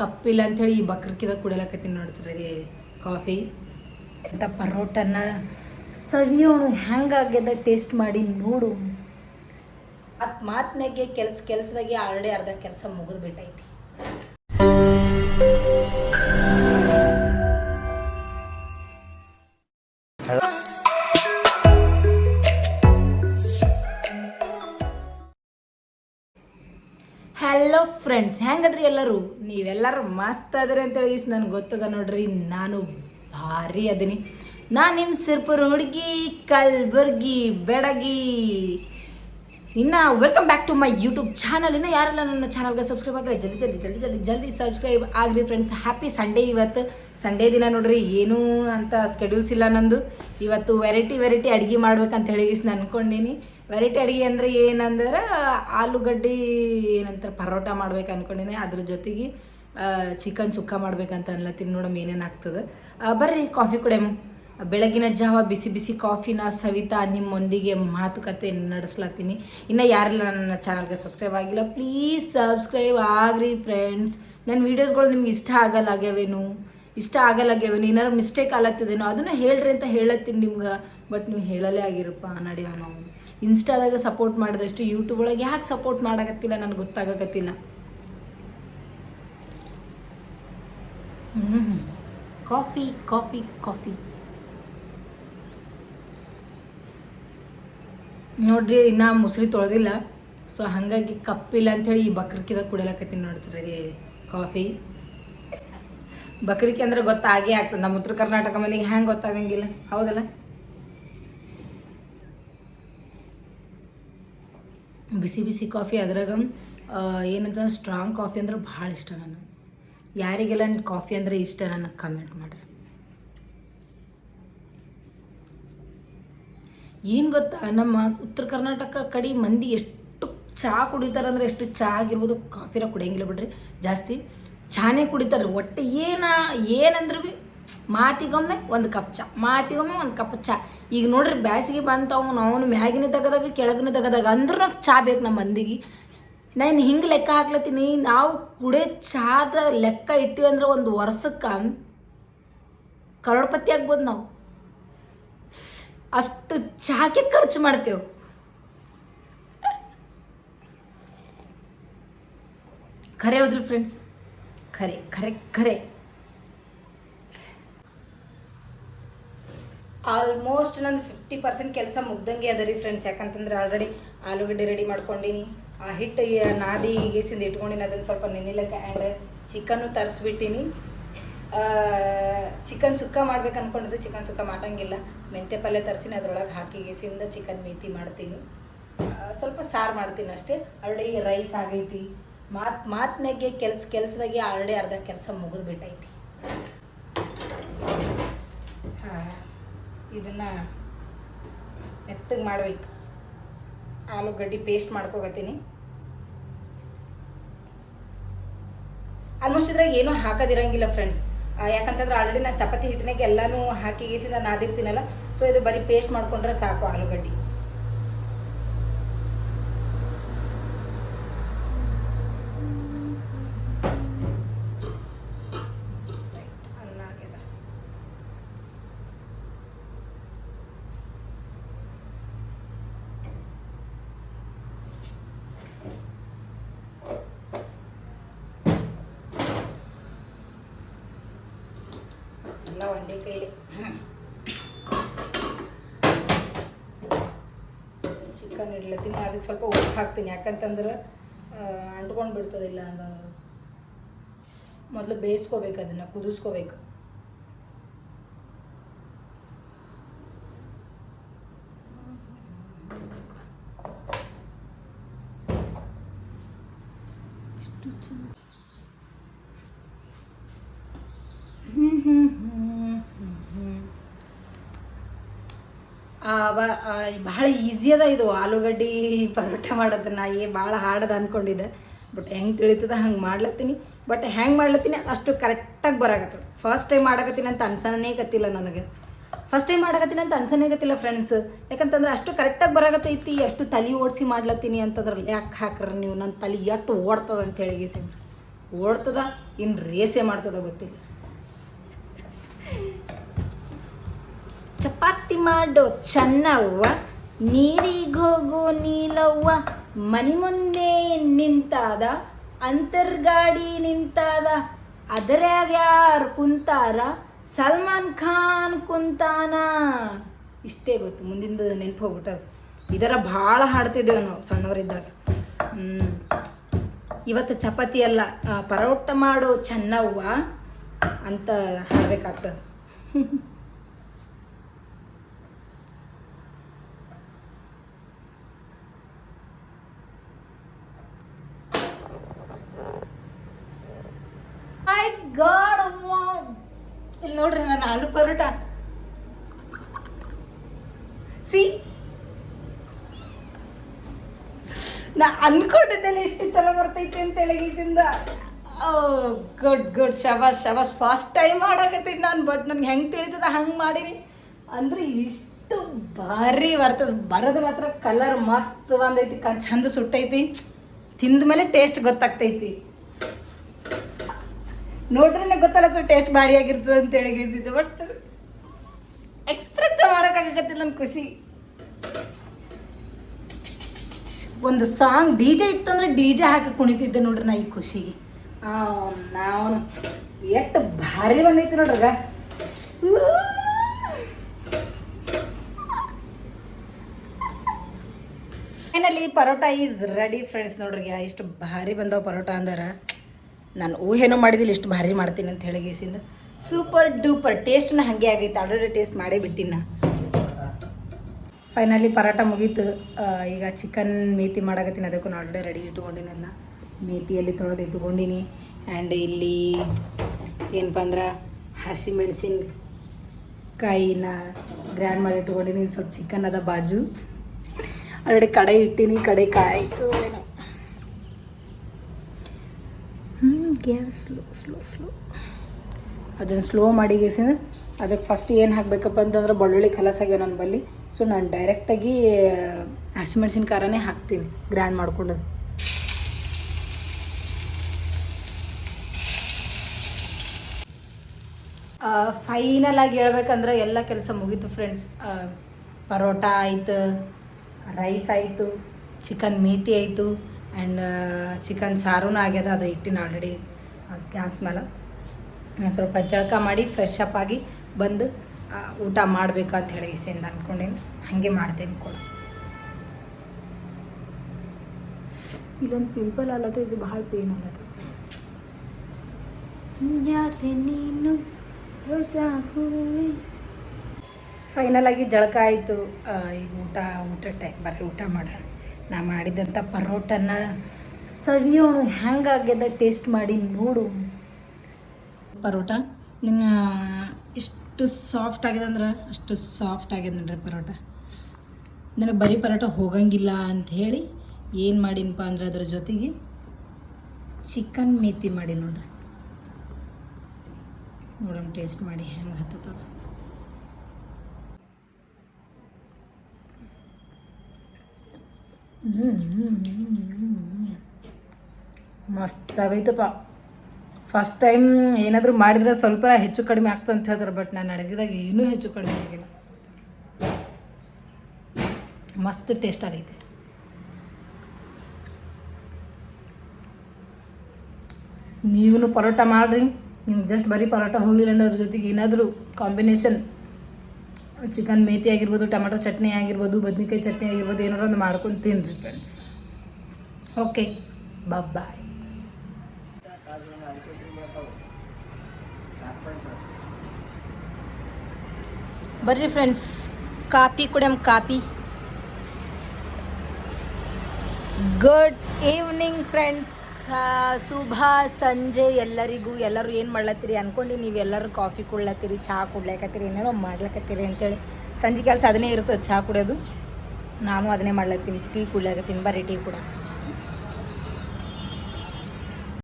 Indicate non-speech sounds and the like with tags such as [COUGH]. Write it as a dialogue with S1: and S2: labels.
S1: ಕಪ್ಪಿಲ್ಲ ಅಂಥೇಳಿ ಈ ಬಕ್ರಕಿದ ಕುಡಿಯಲಕತ್ತೀನಿ ನೋಡ್ತೀರಿ ಕಾಫಿ. ಅಂತ ಪರೋಟನ್ನ ಸವಿಯೋನು ಹೆಂಗಾಗ್ಯದ ಟೇಸ್ಟ್ ಮಾಡಿ ನೋಡು. ಮತ್ತು ಮಾತಿನಾಗೆ ಕೆಲಸ ಕೆಲಸದಾಗೆ ಆಲ್ರೆಡಿ ಅರ್ಧ ಕೆಲಸ ಮುಗಿದು ಬಿಟ್ಟೈತಿ. ಹಲೋ ಫ್ರೆಂಡ್ಸ್ ಹೆಂಗದ್ರಿ ಎಲ್ಲರೂ? ನೀವೆಲ್ಲರೂ ಮಸ್ತ್ ಅದ್ರಿ ಅಂತೇಳಿ ನನಗೆ ಗೊತ್ತದ ನೋಡ್ರಿ. ನಾನು ಭಾರಿ ಅದೀನಿ. ನಾನು ನಿಮ್ಮ ಸಿರ್ಪುರ್ ಹುಡುಗಿ, ಕಲ್ಬುರ್ಗಿ, ಬೆಡಗಿ. ಇನ್ನ welcome back to my YouTube channel ಇನ್ನು ಯಾರೆಲ್ಲ ನನ್ನ ಚಾನಲ್ಗೆ ಸಬ್ಸ್ಕ್ರೈಬ್ ಆಗಿಲ್ಲ, ಜಲ್ದಿ ಜಲ್ದಿ ಜಲ್ದಿ ಜಲ್ದಿ ಜಲ್ದಿ ಸಬ್ಸ್ಕ್ರೈಬ್ ಆಗ್ರಿ ಫ್ರೆಂಡ್ಸ್ ಹ್ಯಾಪಿ ಸಂಡೇ ಇವತ್ತು. ಸಂಡೇ ದಿನ ನೋಡ್ರಿ, ಏನೂ ಅಂತ ಸ್ಕೆಡ್ಯೂಲ್ಸ್ ಇಲ್ಲ ನಂದು. ಇವತ್ತು ವೆರೈಟಿ ವೆರೈಟಿ ಅಡುಗೆ ಮಾಡ್ಬೇಕಂತ ಹೇಳಿ ನಾನು ಅನ್ಕೊಂಡೀನಿ ವೆರೈಟಿ ಅಡುಗೆ ಅಂದರೆ ಏನಂದ್ರೆ, ಆಲೂಗಡ್ಡೆ ಏನಂತಾರೆ ಪರೋಟ ಮಾಡ್ಬೇಕು ಅನ್ಕೊಂಡಿನಿ. ಅದ್ರ ಜೊತೆಗೆ ಚಿಕನ್ ಸುಕ್ಕ ಮಾಡ್ಬೇಕಂತ ಅನ್ಲತ್ತೀನಿ ನೋಡಮ್ ಏನೇನು ಆಗ್ತದೆ. ಬರ್ರಿ ಕಾಫಿ ಕುಡಿಯಮ್ ಬೆಳಗಿನ ಜಾವ ಬಿಸಿ ಬಿಸಿ ಕಾಫಿನ ಸವಿತಾ ನಿಮ್ಮೊಂದಿಗೆ ಮಾತುಕತೆ ನಡೆಸ್ಲತ್ತೀನಿ. ಇನ್ನು ಯಾರೆಲ್ಲ ನನ್ನ ಚಾನಲ್ಗೆ ಸಬ್ಸ್ಕ್ರೈಬ್ ಆಗಿಲ್ಲ ಪ್ಲೀಸ್ ಸಬ್ಸ್ಕ್ರೈಬ್ ಆಗ್ರಿ ಫ್ರೆಂಡ್ಸ್ ನನ್ನ ವೀಡಿಯೋಸ್ಗಳು ನಿಮ್ಗೆ ಇಷ್ಟ ಆಗಲ್ಲ ಆಗ್ಯಾವೇನು ಇಷ್ಟ ಆಗಲ್ಲಾಗ್ಯಾವೇನು ಏನಾರು ಮಿಸ್ಟೇಕ್ ಆಗತ್ತಿದೇನೋ ಅದನ್ನು ಹೇಳ್ರಿ ಅಂತ ಹೇಳತ್ತೀನಿ ನಿಮ್ಗೆ. ಬಟ್ ನೀವು ಹೇಳಲೇ ಆಗಿರಪ್ಪ ನಡೆಯೋ ನಾವು ಇನ್ಸ್ಟಾದಾಗ ಸಪೋರ್ಟ್ ಮಾಡಿದಷ್ಟು ಯೂಟ್ಯೂಬ್ ಒಳಗೆ ಯಾಕೆ ಸಪೋರ್ಟ್ ಮಾಡಕತ್ತಿಲ್ಲ ನನಗೆ ಗೊತ್ತಾಗಕತ್ತಿಲ್ಲ. Coffee coffee coffee. ನೋಡ್ರಿ, ಇನ್ನ ಮುಸ್ರಿ ತೊಳೆದಿಲ್ಲ. ಸೊ ಹಾಗಾಗಿ ಕಪ್ಪಿಲ್ಲ ಅಂಥೇಳಿ ಈ ಬಕ್ರಕಿದ ಕುಡಿಯಲಕತ್ತೀನಿ ನೋಡ್ತೀರಿ ಕಾಫಿ. ಬಕ್ರಿಕೆ ಅಂದ್ರೆ ಗೊತ್ತಾಗೇ ಆಗ್ತದೆ. ನಮ್ಮ ಉತ್ತರ ಕರ್ನಾಟಕ ಮಂದಿಗೆ ಹ್ಯಾಂಗೆ ಗೊತ್ತಾಗಂಗಿಲ್ಲ. ಹೌದಲ್ಲ? ಬಿಸಿ ಬಿಸಿ ಕಾಫಿ ಅದ್ರಾಗ ಏನಂತಂದ್ರೆ ಸ್ಟ್ರಾಂಗ್ ಕಾಫಿ ಅಂದ್ರೆ ಭಾಳ ಇಷ್ಟ ನನಗೆ. ಯಾರಿಗೆಲ್ಲ ಕಾಫಿ ಅಂದರೆ ಇಷ್ಟ ನನಗೆ ಕಮೆಂಟ್ ಮಾಡಿರಿ. ಏನು ಗೊತ್ತಾ, ನಮ್ಮ ಉತ್ತರ ಕರ್ನಾಟಕ ಕಡೆ ಮಂದಿ ಎಷ್ಟು ಚಹಾ ಕುಡಿತಾರೆ ಅಂದ್ರೆ ಎಷ್ಟು ಚಹಾ ಆಗಿರ್ಬೋದು ಕಾಫಿರ ಕುಡಿಯಂಗಿಲ್ಲ ಬಿಡ್ರಿ. ಜಾಸ್ತಿ ಚಹಾನೇ ಕುಡಿತಾರೆ. ಒಟ್ಟು ಏನ, ಏನಂದ್ರೆ ಭೀ ಮಾತಿಗೊಮ್ಮೆ ಒಂದು ಕಪ್ ಚಾ. ಮಾತಿಗೊಮ್ಮೆ ಒಂದು ಕಪ್ ಚಾ. ಈಗ ನೋಡ್ರಿ ಬ್ಯಾಸಿಗೆ ಬಂತವ್ ನಾವು ಮ್ಯಾಗಿನ ತಗದಾಗ, ಕೆಳಗಿನ ತಗದಾಗ ಅಂದ್ರೂ ಚಾ ಬೇಕು ನಮ್ಮ ಮಂದಿಗೆ. ನಾನು ಹಿಂಗೆ ಲೆಕ್ಕ ಹಾಕ್ಲತ್ತೀನಿ, ನಾವು ಕುಡೇ ಚಾದ ಲೆಕ್ಕ ಇಟ್ಟಿ ಅಂದ್ರೆ ಒಂದು ವರ್ಷಕ್ಕೆ ಕರೋಡ್ಪತಿ ಆಗ್ಬೋದು ನಾವು. ಅಷ್ಟು ಚಾಕೆ ಖರ್ಚು ಮಾಡ್ತೇವೆ. ಖರೆ ಹೌದ್ರಿ ಫ್ರೆಂಡ್ಸ್ ಖರೆ ಖರೆ ಖರೆ. ಆಲ್ಮೋಸ್ಟ್ ನಂದು ಫಿಫ್ಟಿ ಪರ್ಸೆಂಟ್ ಕೆಲಸ ಮುಗ್ದಂಗೆ ಅದ ರೀ ಫ್ರೆಂಡ್ಸ್ ಯಾಕಂತಂದ್ರೆ ಆಲ್ರೆಡಿ ಆಲೂಗಡ್ಡೆ ರೆಡಿ ಮಾಡ್ಕೊಂಡಿನಿ. ಆ ಹಿಟ್ಟು ನಾದಿ ಗೇಸಿಂದ ಇಟ್ಕೊಂಡಿನಿ. ಅದನ್ನು ಸ್ವಲ್ಪ ನೆನಿಲಕ್ಕೆ ಆ್ಯಂಡ್ ಚಿಕನ್ನು ತರಿಸ್ಬಿಟ್ಟಿನಿ. ಚಿಕನ್ ಸುಕ್ಕ ಮಾಡ್ಬೇಕು ಅನ್ಕೊಂಡಿದ್ದೆ. ಚಿಕನ್ ಸುಕ್ಕ ಮಾಡಂಗಿಲ್ಲ. ಮೆಂತ್ಯ ಪಲ್ಯ ತರಿಸಿನಿ. ಅದ್ರೊಳಗೆ ಹಾಕಿ ಗೇಸಿಂದ ಚಿಕನ್ ಮೇತಿ ಮಾಡ್ತೀನಿ. ಸ್ವಲ್ಪ ಸಾರು ಮಾಡ್ತೀನಿ ಅಷ್ಟೇ. ಆಲ್ರೆಡಿ ರೈಸ್ ಆಗೈತಿ. ಮಾತು, ಮಾತಿನಾಗೆ ಕೆಲ್ಸ, ಕೆಲಸದಾಗೆ ಆಲ್ರೆಡಿ ಅರ್ಧ ಕೆಲಸ ಮುಗಿದು ಬಿಟ್ಟೈತಿ ಹಾಂ ಇದನ್ನು ಮೆತ್ತಗೆ ಮಾಡ್ಬೇಕು. ಆಲೂಗಡ್ಡೆ ಪೇಸ್ಟ್ ಮಾಡ್ಕೋಗತ್ತೀನಿ. ಆಲ್ಮೋಸ್ಟ್ ಇದ್ರಾಗ ಏನೂ ಹಾಕೋದಿರಂಗಿಲ್ಲ ಫ್ರೆಂಡ್ಸ್ ಯಾಕಂತಂದ್ರೆ ಆಲ್ರೆಡಿ ನಾನು ಚಪಾತಿ ಹಿಟ್ಟಿನಾಗೆ ಎಲ್ಲನೂ ಹಾಕಿ ಗೀಸಿಂದ ನಾದಿರ್ತೀನಲ್ಲ ಸೊ ಇದು ಬರೀ ಪೇಸ್ಟ್ ಮಾಡ್ಕೊಂಡ್ರೆ ಸಾಕು ಆಲೂಗಡ್ಡೆ ಅನ್ನ ಆಗ್ಯದ ಎಲ್ಲ ಒಂದೇ ಕೈಲಿ. ಚಿಕನ್ ಇಡ್ಲತ್ತೀನಿ. ಅದಕ್ಕೆ ಸ್ವಲ್ಪ ಉಪ್ಪು ಹಾಕ್ತೀನಿ. ಯಾಕಂತಂದ್ರೆ ಅಂಟ್ಕೊಂಡು ಬಿಡ್ತದಿಲ್ಲ ಅಂತಂದ್ರೆ ಮೊದಲು ಬೇಯಿಸ್ಕೋಬೇಕು ಅದನ್ನು, ಕುದಿಸ್ಕೋಬೇಕು ಎಷ್ಟು ಚೆಂದ ಆ, ಬ- ಆ, ಭಾಳ ಈಸಿ ಅದ ಇದು. ಆಲೂಗಡ್ಡೆ ಪರೋಟ ಮಾಡೋದು ನಾ ಏ ಭಾಳ ಹಾಡದ ಅಂದ್ಕೊಂಡಿದ್ದೆ ಬಟ್ ಹೆಂಗೆ ತಿಳಿತದ ಹಂಗೆ ಮಾಡ್ಲತ್ತೀನಿ. ಬಟ್ ಹೆಂಗೆ ಮಾಡ್ಲತ್ತೀನಿ ಅಷ್ಟು ಕರೆಕ್ಟಾಗಿ ಬರಾಕತ್ತದ. ಫಸ್ಟ್ ಟೈಮ್ ಮಾಡಕತ್ತೀನಿ ಅಂತ ಅನ್ಸನೇ ಗತ್ತಿಲ್ಲ ನನಗೆ. ಫಸ್ಟ್ ಟೈಮ್ ಮಾಡಕತ್ತೀನಿ ಅಂತ ಅನ್ಸನೇ ಗತ್ತಿಲ್ಲ ಫ್ರೆಂಡ್ಸ್ ಯಾಕಂತಂದ್ರೆ ಅಷ್ಟು ಕರೆಕ್ಟಾಗಿ ಬರಾಕತ್ತೈತಿ ಎಷ್ಟು ತಲೆ ಓಡಿಸಿ ಮಾಡ್ಲತ್ತೀನಿ ಅಂತಂದ್ರಲ್ಲಿ ಯಾಕೆ ಹಾಕ್ರಿ ನೀವು? ನನ್ನ ತಲೆ ಎಷ್ಟು ಓಡ್ತದ ಅಂತ ಹೇಳಿ ಗೀಸಿ. ಓಡ್ತದ ಇನ್ನು ರೇಸೇ ಮಾಡ್ತದ ಗೊತ್ತಿಲ್ಲ. ಚಪಾತಿ ಮಾಡೋ ಚೆನ್ನವ್ವ ನೀರಿಗೋಗೋ ನೀಲವ್ವ, ಮನೆ ಮುಂದೆ ನಿಂತಾದ, ಅಂತರ್ಗಾಡಿ ನಿಂತಾದ, ಅದರಾಗ ಯಾರು ಕುಂತಾರ? ಸಲ್ಮಾನ್ ಖಾನ್ ಕುಂತಾನ? ಇಷ್ಟೇ ಗೊತ್ತು, ಮುಂದಿಂದ ನೆನಪು ಹೋಗ್ಬಿಟ್ಟದು. ಇದರ ಭಾಳ ಹಾಡ್ತಿದ್ದೇವೆ ನಾವು ಸಣ್ಣವರಿದ್ದಾಗ. ಇವತ್ತು ಚಪಾತಿ ಅಲ್ಲ ಪರೋಟ ಮಾಡೋ ಚೆನ್ನವ್ವ ಅಂತ ಹಾಡಬೇಕಾಗ್ತದೆ [LAUGHS] ಮೈ ಗಾಡ್ ಇಲ್ಲಿ ನೋಡ್ರಿ ನಾನು ಆಲೂ ಪರೋಟ. ಸಿ, ನಾ ಅನ್ಕೊಂಡಿದ್ದೆಲ್ಲ ಎಷ್ಟು ಚಲೋ ಬರ್ತೈತಿ ಅಂತ ಹೇಳಿ ಈಸಿಂದ ಗುಡ್ ಗುಡ್ ಶಬಾಸ್ ಶಬಾಸ್ ಫಸ್ಟ್ ಟೈಮ್ ಮಾಡಾಕತ್ತೈತಿ ನಾನು ಬಟ್ ನನ್ಗೆ ಹೆಂಗೆ ತಿಳಿತದ ಹಂಗೆ ಮಾಡೀನಿ. ಅಂದ್ರೆ ಇಷ್ಟು ಭಾರಿ ಬರ್ತದ. ಬರೋದು ಮಾತ್ರ ಕಲರ್ ಮಸ್ತ್ ಬಂದೈತಿ. ಕ ಚಂದ ಸುಟ್ಟೈತಿ. ತಿಂದ ಮೇಲೆ ಟೇಸ್ಟ್ ಗೊತ್ತಾಗ್ತೈತಿ. ನೋಡ್ರೆ ಗೊತ್ತಲ್ಲ ಟೇಸ್ಟ್ ಭಾರಿ ಆಗಿರ್ತದೆ ಅಂತ ಹೇಳಿ ಗೀಸಿದ್ದು ಬಟ್ ಎಕ್ಸ್ಪ್ರೆಸ್ ಮಾಡೋಕ್ಕಾಗತ್ತಿಲ್ಲ ನನ್ನ ಖುಷಿ. ಒಂದು ಸಾಂಗ್ ಡಿ ಜೆ ಇತ್ತಂದ್ರೆ ಡಿ ಜೆ ಹಾಕಿ ಕುಣಿತಿದ್ದೆ ನೋಡ್ರಿ ನಾ ಈ ಖುಷಿಗೆ. ನಾವು ಎಷ್ಟು ಭಾರಿ ಬಂದೈತಿ ನೋಡ್ರಗ. Finally parotta is ready friends ನೋಡ್ರಿ ಎಷ್ಟು ಭಾರಿ ಬಂದವ ಪರೋಟ ಅಂದಾರ. ನಾನು ಊಹೆನೂ ಮಾಡಿದಿಲ್ಲ, ಇಷ್ಟು ಭಾರಿ ಮಾಡ್ತೀನಿ ಅಂತ ಹೇಳಿ ಗೀಸಿಂದ. ಸೂಪರ್ ಡೂಪರ್ ಟೇಸ್ಟ್ನ ಹಾಗೆ ಆಗೈತೆ ಆಲ್ರೆಡಿ ಟೇಸ್ಟ್ ಮಾಡೇ ಬಿಟ್ಟಿನ ಫೈನಲಿ ಪರಾಟ ಮುಗೀತು. ಈಗ ಚಿಕನ್ ಮೇತಿ ಮಾಡಾಕತ್ತೀನಿ, ಅದಕ್ಕೂ ಆಲ್ರೆಡಿ ರೆಡಿ ಇಟ್ಕೊಂಡಿನೆಲ್ಲ ಮೇತಿಯಲ್ಲಿ ತೊಳೆದು ಇಟ್ಕೊಂಡಿನಿ. ಆ್ಯಂಡ್ ಇಲ್ಲಿ ಏನಪ್ಪ ಅಂದ್ರೆ ಹಸಿಮೆಣಸಿನ ಕಾಯಿನ ಗ್ರ್ಯಾಂಡ್ ಮಾಡಿ ಇಟ್ಕೊಂಡಿನಿ. ಸ್ವಲ್ಪ ಚಿಕನ್ ಅದ ಬಾಜು. ಆಲ್ರೆಡಿ ಕಡೆ ಇಟ್ಟಿನಿ ಕಡೆ ಕಾಯ್ತು ಏನೋ ಹ್ಞೂ ಗ್ಯಾಸ್ ಸ್ಲೋ ಸ್ಲೋ ಸ್ಲೋ. ಅದನ್ನು ಸ್ಲೋ ಮಾಡಿ ಗೇಸಿನ ಅದಕ್ಕೆ ಫಸ್ಟ್ ಏನು ಹಾಕಬೇಕಪ್ಪ ಅಂತಂದ್ರೆ ಬೆಳ್ಳುಳ್ಳಿ ಕಲಸಾಗ ನನ್ನ ಬಲ್ಲಿ. ಸೊ ನಾನು ಡೈರೆಕ್ಟಾಗಿ ಹಸಿಮೆಣ್ಸಿನ ಖಾರನೇ ಹಾಕ್ತೀನಿ ಗ್ರ್ಯಾಂಡ್ ಮಾಡ್ಕೊಂಡು ಫೈನಲ್ ಆಗಿ ಹೇಳ್ಬೇಕಂದ್ರೆ ಎಲ್ಲ ಕೆಲಸ ಮುಗೀತು ಫ್ರೆಂಡ್ಸ್ ಪರೋಟ ಆಯಿತು ರೈಸ್ ಆಯಿತು ಚಿಕನ್ ಮೀತಿ ಆಯಿತು ಆ್ಯಂಡ್ ಚಿಕನ್ ಸಾರೂ ಆಗ್ಯದ, ಅದು ಇಟ್ಟಿನ ಆಲ್ರೆಡಿ ಗ್ಯಾಸ್ ಮೇಲೆ. ನಾನು ಸ್ವಲ್ಪ ಜಳಕ ಮಾಡಿ ಫ್ರೆಶ್ ಅಪ್ ಆಗಿ ಬಂದು ಊಟ ಮಾಡಬೇಕು ಅಂತ ಹೇಳಿ ಇಸೆಯಿಂದ ಅಂದ್ಕೊಂಡೇನು ಹಾಗೆ ಮಾಡ್ತೇನೆ ಕೂಡ. ಇಲ್ಲೊಂದು ಪಿಂಪಲ್ ಅಲ್ಲದ ಇದು ಭಾಳ ಪೇನ್ ಅಲ್ಲದ. ಯಾರೇ ನೀನು? ಹೊಸ ಹೂವೆ. ಫೈನಲ್ ಆಗಿ ಜಳಕ ಆಯಿತು. ಈಗ ಊಟ ಊಟ ಟೈಮ್ ಬರ್ರಿ ಊಟ ಮಾಡೋಣ. ನಾ ಮಾಡಿದಂಥ ಪರೋಟನ ಸವಿಯೋಣ ಹೆಂಗಾಗ್ಯದ ಟೇಸ್ಟ್ ಮಾಡಿ ನೋಡು. ಪರೋಟ. ನಿನ್ನ ಎಷ್ಟು ಸಾಫ್ಟ್ ಆಗಿದೆ ಅಂದ್ರೆ ಅಷ್ಟು ಸಾಫ್ಟ್ ಆಗ್ಯದ ನೋಡ್ರಿ ಪರೋಟ. ನನಗೆ ಬರೀ ಪರೋಟ ಹೋಗಂಗಿಲ್ಲ ಅಂತ ಹೇಳಿ ಏನು ಮಾಡಿನಪ್ಪ ಅಂದ್ರೆ ಅದ್ರ ಜೊತೆಗೆ ಚಿಕನ್ ಮೇತಿ ಮಾಡಿ ನೋಡ್ರಿ. ನೋಡೋಣ ಟೇಸ್ಟ್ ಮಾಡಿ ಹೆಂಗೆ ಹತ್ತದ ಮಸ್ತ್ ಆಗೈತಪ್ಪ ಫಸ್ಟ್ ಟೈಮ್ ಏನಾದರೂ ಮಾಡಿದ್ರೆ ಸ್ವಲ್ಪ ಹೆಚ್ಚು ಕಡಿಮೆ ಆಗ್ತದೆ ಅಂತ ಹೇಳ್ತಾರೆ ಬಟ್ ನಾನು ಅಡುಗೆದಾಗ ಏನೂ ಹೆಚ್ಚು ಕಡಿಮೆ ಆಗಿಲ್ಲ. ಮಸ್ತ್ ಟೇಸ್ಟ್ ಆಗೈತೆ. ನೀವು ಪರೋಟ ಮಾಡಿರಿ. ನಿಮ್ಗೆ ಜಸ್ಟ್ ಬರೀ ಪರೋಟ ಹೋಗಲಿಲ್ಲ ಅಂದ್ರೆ ಅದ್ರ ಜೊತೆಗೆ ಏನಾದರೂ ಕಾಂಬಿನೇಷನ್ ಚಿಕನ್ ಮೇತಿ ಆಗಿರ್ಬೋದು, ಟೊಮೆಟೊ ಚಟ್ನಿ ಆಗಿರ್ಬೋದು, ಬದ್ನಿಕಾಯಿ ಚಟ್ನಿ ಆಗಿರ್ಬೋದು, ಏನಾದ್ರು ಒಂದು ಮಾಡ್ಕೊಂಡು ತಿನ್ನಿರಿ ಫ್ರೆಂಡ್ಸ್ ಓಕೆ ಬಾಯ್ ಬರ್ರಿ ಫ್ರೆಂಡ್ಸ್ ಕಾಪಿ ಕುಡಿಯಮ್ ಕಾಪಿ. ಗುಡ್ ಈವ್ನಿಂಗ್ ಫ್ರೆಂಡ್ಸ್ ಶುಭ ಸಂಜೆ ಎಲ್ಲರಿಗೂ. ಎಲ್ಲರೂ ಏನು ಮಾಡ್ಲತ್ತೀರಿ? ಅಂದ್ಕೊಂಡು ನೀವೆಲ್ಲರೂ ಕಾಫಿ ಕುಡ್ಲತ್ತೀರಿ ಚಹಾ ಕುಡ್ಲಾಕತ್ತೀರಿ, ಏನೇನೋ ಮಾಡ್ಲಕತ್ತೀರಿ ಅಂತೇಳಿ. ಸಂಜೆ ಕೆಲಸ ಅದನ್ನೇ ಇರ್ತದೆ ಚಹಾ ಕುಡಿಯೋದು. ನಾನು ಅದನ್ನೇ ಮಾಡ್ಲತ್ತೀನಿ. ಟೀ ಕುಡ್ಲಾಕತ್ತೀನಿ. ಬರ್ರಿ, ಟೀ ಕೂಡ.